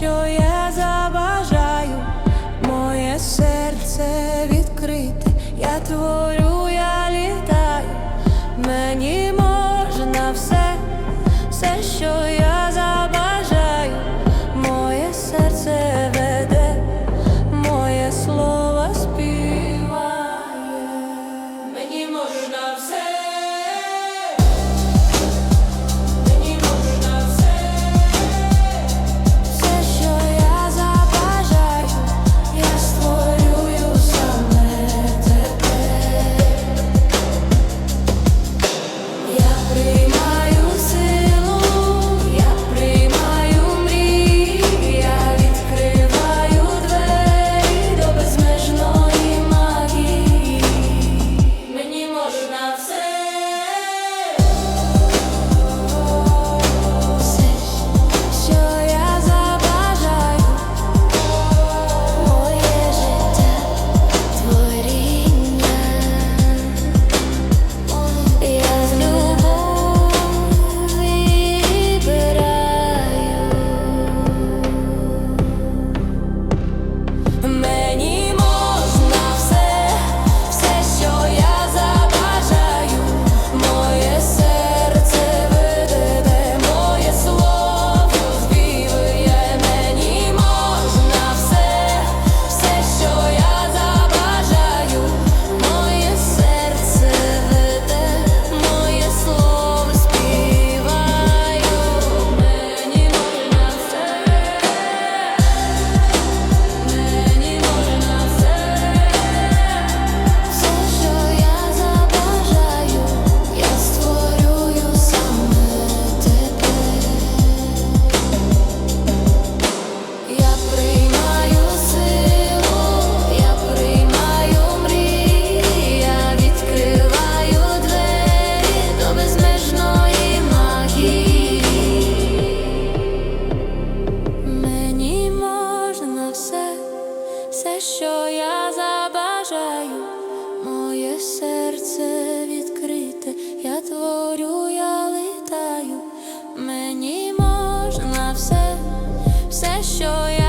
що я забажаю, моє серце відкрите, я творю, я літаю, мені можна все, все, що я заважаю, моє серце веде, моє слово співає, мені можна все. show you